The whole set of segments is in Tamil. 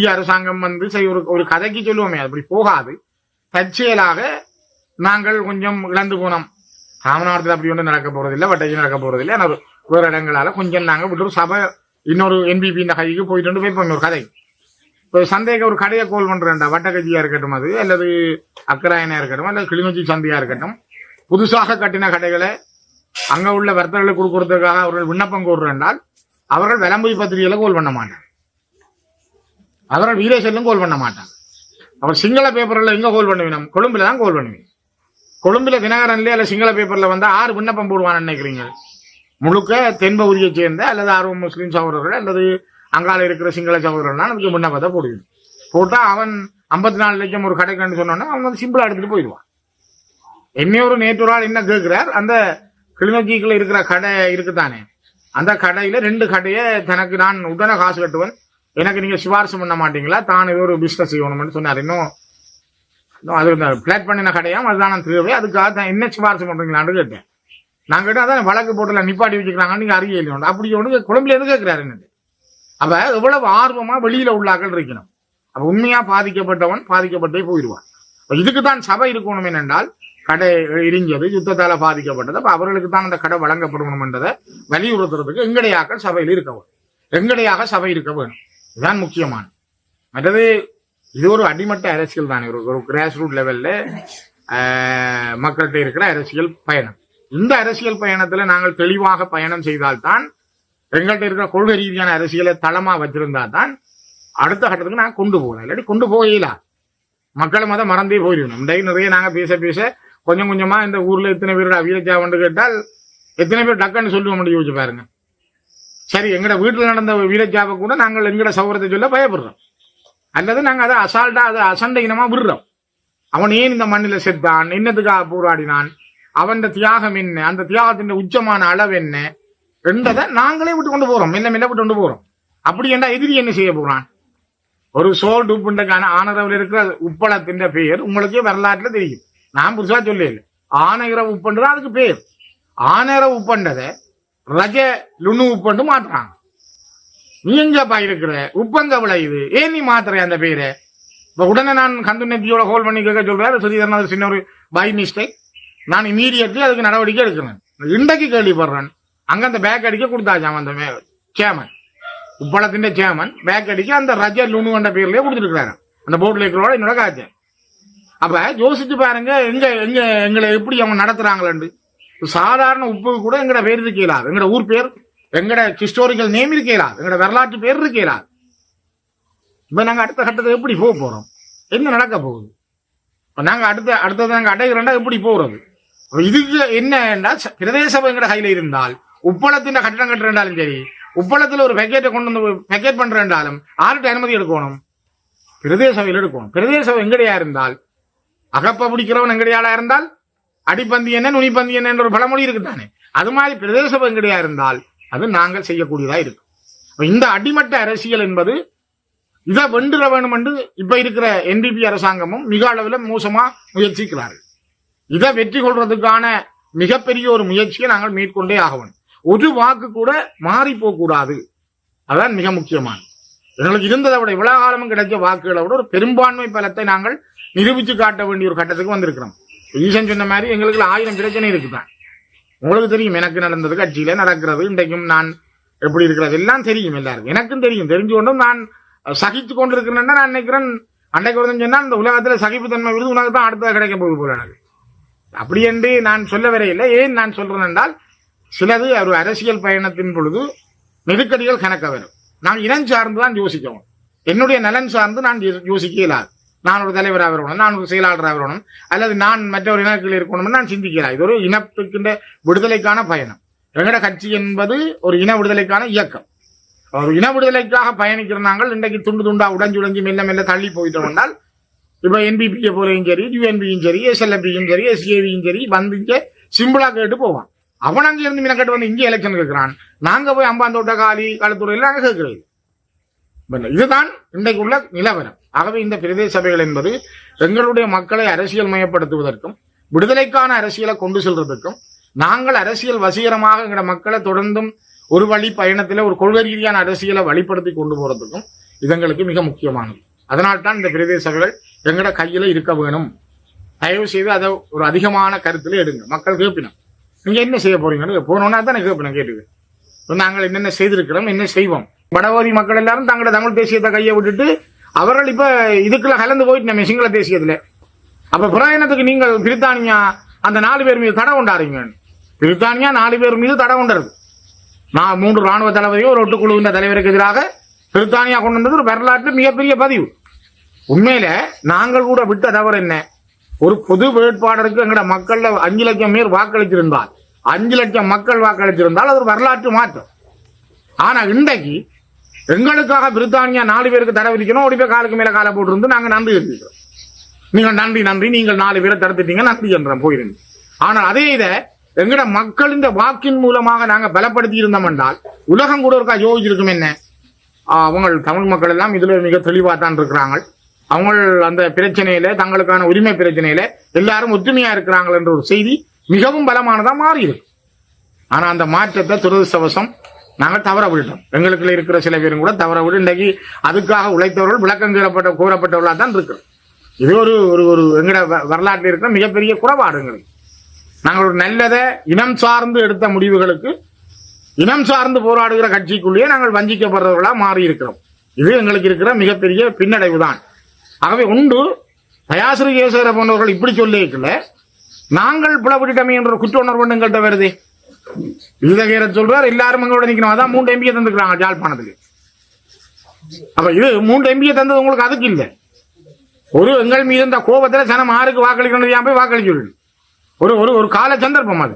இந்திய அரசாங்கம் வந்து சரி ஒரு ஒரு கதைக்கு சொல்லுவோமே அப்படி போகாது. தற்செயலாக நாங்கள் கொஞ்சம் இழந்து போனோம். ராமநாதத்தில் அப்படி ஒன்றும் நடக்க போறதில்லை வட்டஜி நடக்க போறதில்லை. ஆனால் வேறு இடங்களால கொஞ்சம் நாங்கள் விட்டு சபை இன்னொரு என்பிபி இந்த கைக்கு போயிட்டு போய் ஒரு கதை. இப்போ சந்தேக ஒரு கடையை கோல் பண்றேன்டா வட்டக்கட்சியா இருக்கட்டும் அது அல்லது அக்கராயனா இருக்கட்டும் அல்லது கிளிநொச்சி சந்தையா இருக்கட்டும். புதுசாக கட்டின கடைகளை அங்க உள்ள வர்த்தகர்களுக்கு கொடுக்கறதுக்காக அவர்கள் விண்ணப்பம் கோருறால் அவர்கள் விளம்பரி பத்திரிகையில கோல் பண்ண மாட்டாங்க. அதனால் வீரேசல்லும் கோல் பண்ண மாட்டாங்க அவர் சிங்கள பேப்பரில் எங்கே கோல் பண்ணுவீங்க? கொழும்பில் தான் கோல் பண்ணுவீங்க. கொழும்பில் தினகரன்லேயே அல்ல சிங்கள பேப்பரில் வந்து ஆறு விண்ணப்பம் போடுவான்னு நினைக்கிறீங்க? முழுக்க தென்பகுதியை சேர்ந்த அல்லது ஆர்வம் முஸ்லீம் சகோதரர்கள் அல்லது அங்கால இருக்கிற சிங்கள சகோதரர்கள் நமக்கு அதுக்கு விண்ணப்பத்தை போடுவீங்க. போட்டால் அவன் ஐம்பத்தி நாலு லட்சம் ஒரு கடைக்குன்னு சொன்னோன்னா அவன் வந்து சிம்பிளாக எடுத்துகிட்டு போயிடுவான். என்ன ஒரு நேற்று ஒரு ஆள் என்ன கேட்குறார் அந்த கிளிநொச்சிக்குள்ள இருக்கிற கடை இருக்குதானே? அந்த கடையில் ரெண்டு கடையை தனக்கு நான் உடனே காசு கட்டுவேன். எனக்கு நீங்க சிபாரிசு பண்ண மாட்டீங்களா? தான் ஏதோ ஒரு பிஸ்னஸ் செய்யணும்னு சொன்னார் இன்னும் இன்னும் அது இந்த பிளாட் பண்ணின கடையாம் அதுதான் நான் அதுக்காக தான் என்ன சிபாரிசு பண்ணுறீங்களான்னு கேட்டேன். நான் கேட்டால் அதான் வழக்கு போட்டில் நிப்பாட்டி வச்சுக்கிறாங்க நீங்கள் அறிய இல்லையோண்டு அப்படி ஒன்று குழம்புல எது கேட்குறாரு என்னது? அப்போ எவ்வளவு ஆர்வமா வெளியில உள்ளாக்கள் இருக்கணும். அப்ப உண்மையாக பாதிக்கப்பட்டவன் பாதிக்கப்பட்டே போயிடுவான். இப்போ இதுக்கு தான் சபை இருக்கணும் என்னென்றால் கடை இடிஞ்சது யுத்தத்தால பாதிக்கப்பட்டது. அப்போ அவர்களுக்கு தான் அந்த கடை வழங்கப்படணும் என்றதை வலியுறுத்துறதுக்கு எங்கடையாக்கள் சபையில் இருக்க வேணும் எங்கடையாக சபை இருக்க வேணும் இதுதான் முக்கியமான மற்றது இது ஒரு அடிமட்ட அரசியல் தானே. ஒரு ஒரு கிராஸ் ரூட் லெவல்ல மக்கள்கிட்ட இருக்கிற அரசியல் பயணம். இந்த அரசியல் பயணத்துல நாங்கள் தெளிவாக பயணம் செய்தால்தான் எங்கள்கிட்ட இருக்கிற கொள்கை ரீதியான அரசியலை தளமா வச்சிருந்தா தான் அடுத்த கட்டத்துக்கு நாங்கள் கொண்டு போகலாம். இல்லாட்டி கொண்டு போகல மக்களை மதம் மறந்தே போயிடணும் இன்றைக்கு நிறைய நாங்க பேச பேச கொஞ்சம் கொஞ்சமா இந்த ஊர்ல எத்தனை பேரோட வீரச்சாவண்டு கேட்டால் எத்தனை பேர் டக்குன்னு சொல்லுவோம் மட்டும் யோசிச்சு பாருங்க. சரி எங்கட வீட்டில் நடந்த வீரஜாவை கூட நாங்கள் எங்கட சௌகரத்தை சொல்ல பயப்படுறோம். அல்லது நாங்கள் அதை அசால்ட்டா அதை அசண்ட இனமா விடுறோம். அவன் ஏன் இந்த மண்ணில் செத்தான்? என்னத்துக்காக போராடினான்? அவன் தியாகம் என்ன? அந்த தியாகத்தின் உச்சமான அளவு என்ன? என்றதை நாங்களே விட்டு கொண்டு போறோம். மெல்ல மெல்ல விட்டு கொண்டு போறோம். அப்படி என்றா எதிரி என்ன செய்ய போறான்? ஒரு சோல் டூப்புண்டக்கான ஆனரவில் இருக்கிற உப்பளத்தின் பெயர் உங்களுக்கே வரலாற்றுல தெரியும். நான் புதுசா சொல்லல. ஆனகிற உப்புன்றது அதுக்கு பேர். ஆனர உப்பண்டதை ரஜ லுணு உப்புன்னு மாத்துறாங்க நீ எங்கப்பா இருக்கிற உப்பங்க விளையுது ஏன் நீ மாத்துற அந்த பேரு? இப்ப உடனே நான் கந்து நெத்தியோட ஹோல் பண்ணி கேட்க சொல்றாரு சுதீதரன் அது சின்ன ஒரு பை மிஸ்டேக் நான் இமீடியட்லி அதுக்கு நடவடிக்கை எடுக்கிறேன் இன்றைக்கு கேள்விப்படுறேன். அங்க அந்த பேக் அடிக்க கொடுத்தாச்சாம் அந்த சேமன் உப்பளத்தின் சேமன் பேக் அடிக்க அந்த ரஜ லுணு என்ற பேர்லயே கொடுத்துருக்காரு அந்த போர்டில் இருக்கிறோட என்னோட காய்ச்சல் அப்ப யோசிச்சு பாருங்க எங்க எங்க எங்களை எப்படி அவங்க நடத்துறாங்களேன்னு. சாதாரண உப்பு கூட எங்கட பேர் இருக்கலாது எங்கட ஊர் பேர் எங்கட ஹிஸ்டோரிக்கல் நேம் இருக்கலாது எங்கட வரலாற்று பேர் இருக்கலாது இப்ப நாங்க அடுத்த கட்டத்தை எப்படி போக போறோம்? என்ன நடக்க போகுது? இப்போ நாங்க அடுத்த அடுத்தது நாங்க அடைகிறோம்னா எப்படி போறது? இதுக்கு என்ன பிரதேச சபை எங்கட கையில் இருந்தால் உப்பளத்தின் கட்டணம் கட்டுறாலும் சரி உப்பளத்தில் ஒரு பேக்கெட்டை கொண்டு வந்து பேக்கெட் பண்றாலும் ஆர்ட்டு அனுமதி எடுக்கணும்? பிரதேச சபையில் எடுக்கணும். பிரதேச சபை எங்கடையா இருந்தால் அகப்ப பிடிக்கிறவன் எங்கடையாளா இருந்தால் அடிப்பந்தி என்ன நுனிப்பந்தி என்ன என்ற ஒரு பழமொழி இருக்குதானே? அது மாதிரி பிரதேச சபை இருந்தால் அது நாங்கள் செய்யக்கூடியதா இருக்கும். இந்த அடிமட்ட அரசியல் என்பது இதை வென்றுட வேணும் என்று இப்ப இருக்கிற என்பிபி அரசாங்கமும் மிக அளவில் மோசமா முயற்சிக்கிறார்கள். இதை வெற்றி கொள்றதுக்கான மிகப்பெரிய ஒரு முயற்சியை நாங்கள் மேற்கொண்டே ஆகணும். ஒரு வாக்கு கூட மாறி போகக்கூடாது. அதான் மிக முக்கியமானது. எங்களுக்கு இருந்ததை விட இவ்வளவு காலமும் கிடைச்ச வாக்குகளை விட ஒரு பெரும்பான்மை பலத்தை நாங்கள் நிரூபித்து காட்ட வேண்டிய ஒரு கட்டத்துக்கு வந்திருக்கிறோம். ஈசன் சொன்ன மாதிரி எங்களுக்கு ஆயிரம் பிரச்சனை இருக்குதான். உங்களுக்கு தெரியும் எனக்கு நடந்தது கட்சியில நடக்கிறது இன்றைக்கும் நான் எப்படி இருக்கிறது எல்லாம் தெரியும் எல்லாருக்கும். எனக்கும் தெரியும் தெரிஞ்சு கொண்டும் நான் சகித்து கொண்டிருக்கிறேன்னா நான் நினைக்கிறேன் அன்றைக்கு ஒருத்தன் சொன்னால் இந்த உலகத்துல சகிப்புத்தன்மை விருது உனக்கு தான் அடுத்தது கிடைக்க போகுது போல எனக்கு. அப்படி என்று நான் சொல்ல வரையில்லை ஏன் நான் சொல்றேன் என்றால் சிலது ஒரு அரசியல் பயணத்தின் பொழுது நெருக்கடிகள் கணக்க வரும். நான் இனம் சார்ந்து தான் யோசிக்கணும் என்னுடைய நலன் சார்ந்து நான் யோ- யோசிக்க இயலாது நான் ஒரு தலைவராக இருக்கணும் நான் ஒரு செயலாளராக இருக்கணும் அல்லது நான் மற்ற ஒரு இனத்தில் இருக்கணும்னு நான் சிந்திக்கிறேன் இது ஒரு இனத்துக்கின்ற விடுதலைக்கான பயணம். எங்கட கட்சி என்பது ஒரு இன விடுதலைக்கான இயக்கம். ஒரு இன விடுதலைக்காக பயணிக்கிற நாங்கள் இன்றைக்கு துண்டு துண்டா உடஞ்சு உடஞ்சி மெல்ல மெல்ல தள்ளி போயிட்டோம் என்றால் இப்போ என்பிபியை போறையும் சரி யூஎன்பியும் சரி எஸ்எல்எபியும் சரி எஸ்ஏவியும் சரி வந்து இங்கே சிம்பிளா கேட்டு போவான். அவன் அங்கே இருந்து மினக்கட்டு வந்து இங்கே எலெக்ஷன் கேட்கிறான். நாங்க போய் அம்பாந்தோட்ட காலி காலத்துறையில் நாங்கள் அங்க கேட்கிறது இதுதான் இன்றைக்கு உள்ள நிலவரம். ஆகவே இந்த பிரதேச சபைகள் என்பது எங்களுடைய மக்களை அரசியல் மயப்படுத்துவதற்கும் விடுதலைக்கான அரசியலை கொண்டு செல்றதுக்கும் நாங்கள் அரசியல் வசீகரமாக எங்களோட மக்களை தொடர்ந்தும் ஒரு வழி பயணத்தில் ஒரு கொள்கை ரீதியான அரசியலை வழிப்படுத்தி கொண்டு போறதுக்கும் இது எங்களுக்கு மிக முக்கியமானது. அதனால்தான் இந்த பிரதேச சபைகள் எங்கட கையில இருக்க வேணும். தயவு செய்து அதை ஒரு அதிகமான கருத்துல எடுங்க. மக்கள் கேட்பினோம் நீங்க என்ன செய்ய போறீங்கன்னு போனோன்னா தானே கேட்பினோம் கேட்டுக்கு நாங்கள் என்னென்ன செய்திருக்கிறோம் என்ன செய்வோம்? வடவோதி மக்கள் எல்லாரும் தங்களோட தமிழ் தேசியத்தை கையை விட்டுட்டு அவர்கள் இப்ப இதுக்குள்ள கலந்து போயிட்டு நம்ம சிங்கள தேசியத்துல. அப்ப பிரயாணத்துக்கு நீங்கள் பிரித்தானியா அந்த நாலு பேர் மீது தடை கொண்டாடுறீங்க பிரித்தானியா நாலு பேர் மீது தடை கொண்டது நான் மூன்று ராணுவ தளபதியோ ஒரு ஒட்டுக்குழுவின் தலைவருக்கு எதிராக பிரித்தானியா கொண்டு வந்தது ஒரு வரலாற்று மிகப்பெரிய பதிவு. உண்மையில நாங்கள் கூட விட்ட தவறு என்ன? ஒரு பொது வேட்பாளருக்கு எங்கட மக்கள்ல அஞ்சு லட்சம் பேர் வாக்களித்திருந்தால் அஞ்சு லட்சம் மக்கள் வாக்களித்திருந்தால் அது ஒரு வரலாற்று மாற்றம். ஆனா இன்றைக்கு எங்களுக்காக பிரித்தானியா நாலு பேருக்கு தடை விதிக்கணும். ஓடி போய் காலுக்கு மேல காலை போட்டிருந்து நாங்க நன்றி தெரிவிக்கிறோம். நீங்கள் நன்றி நன்றி நீங்கள் நாலு பேரை தடுத்துட்டீங்க நன்றி என்றோம் போயிருந்து. ஆனால் அதே இதை எங்கட இந்த வாக்கின் மூலமாக நாங்க பலப்படுத்தி இருந்தோம் என்றால் உலகம் கூட இருக்கா யோசிச்சிருக்கும் என்ன? ஆஹ் அவங்க தமிழ் மக்கள் எல்லாம் இதுல மிக தெளிவா தான் இருக்கிறாங்க. அவங்க அந்த பிரச்சனையில தங்களுக்கான உரிமை பிரச்சனையில எல்லாரும் ஒற்றுமையா இருக்கிறாங்க என்ற ஒரு செய்தி மிகவும் பலமானதா மாறி இருக்கு. ஆனா அந்த மாற்றத்தை துரதிருஷ்டவசம் நாங்கள் தவற விட்டோம் எங்களுக்குள்ள இருக்கிற சில பேரும் கூட தவற விட்டு இன்றைக்கு அதுக்காக உழைத்தவர்கள் விளக்கம் கூறப்பட்ட கூறப்பட்டவர்களாக தான் இருக்கிறோம். இது ஒரு ஒரு ஒரு எங்களோட வ- வரலாற்றில் இருக்கிற மிகப்பெரிய குறைபாடு எங்களுக்கு நாங்கள் ஒரு நல்லதை இனம் சார்ந்து எடுத்த முடிவுகளுக்கு இனம் சார்ந்து போராடுகிற கட்சிக்குள்ளேயே நாங்கள் வஞ்சிக்கப்படுறவர்களாக மாறி இருக்கிறோம் இது எங்களுக்கு இருக்கிற மிகப்பெரிய பின்னடைவு தான் ஆகவே உண்டு தயாசிரி கேசவர போன்றவர்கள் இப்படி சொல்லியிருக்கல நாங்கள் பிளவிட்டமே என்ற குற்ற உணர்வு எங்கள்கிட்ட வருது. வீரகேர சொல்றார் எல்லாரும் அங்கோட நிக்கணும். அதான் மூன்று எம்பியை தந்துக்கிறாங்க ஜாழ்ப்பாணத்துக்கு அப்ப இது மூன்று எம்பியை தந்தது உங்களுக்கு அதுக்கு இல்லை. ஒரு எங்கள் மீது இந்த கோபத்துல சனம் ஆருக்கு வாக்களிக்கணும் ஏன் போய் வாக்களிச்சு ஒரு ஒரு ஒரு கால சந்தர்ப்பம் அது.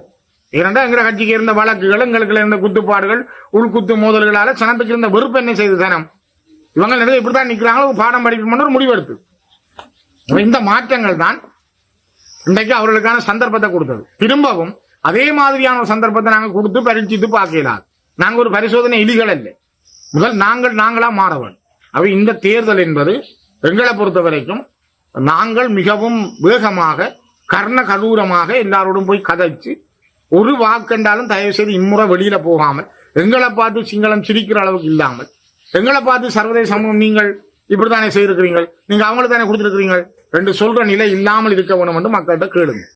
இரண்டா எங்க கட்சிக்கு இருந்த வழக்குகள் எங்களுக்கு இருந்த குத்துப்பாடுகள் உள்குத்து மோதல்களால சனத்துக்கு இருந்த வெறுப்பு என்ன செய்து சனம்? இவங்க நிறைய இப்படித்தான் நிக்கிறாங்களோ பாடம் படிக்கணும்னு ஒரு முடிவெடுத்து. இந்த மாற்றங்கள் தான் இன்றைக்கு அவர்களுக்கான சந்தர்ப்பத்தை கொடுத்தது. திரும்பவும் அதே மாதிரியான ஒரு சந்தர்ப்பத்தை நாங்கள் கொடுத்து பரீட்சித்து பார்க்கலாம் நாங்கள் ஒரு பரிசோதனை இலிகள் அல்ல. முதல் நாங்கள் நாங்களா மாறவன். அவை இந்த தேர்தல் என்பது எங்களை பொறுத்த வரைக்கும் நாங்கள் மிகவும் வேகமாக கர்ண கடூரமாக எல்லாரோடும் போய் கதைச்சு ஒரு வாக்கெண்டாலும் தயவு செய்து இம்முறை வெளியில போகாமல் எங்களை பார்த்து சிங்களம் சிரிக்கிற அளவுக்கு இல்லாமல் எங்களை பார்த்து சர்வதேச சமூகம் நீங்கள் இப்படித்தானே செய்திருக்கிறீங்க நீங்க அவங்களுக்கு தானே கொடுத்துருக்கிறீங்க ரெண்டு சொல்ற நிலை இல்லாமல் இருக்க வேணும் என்று மக்கள்கிட்ட கேளுங்க.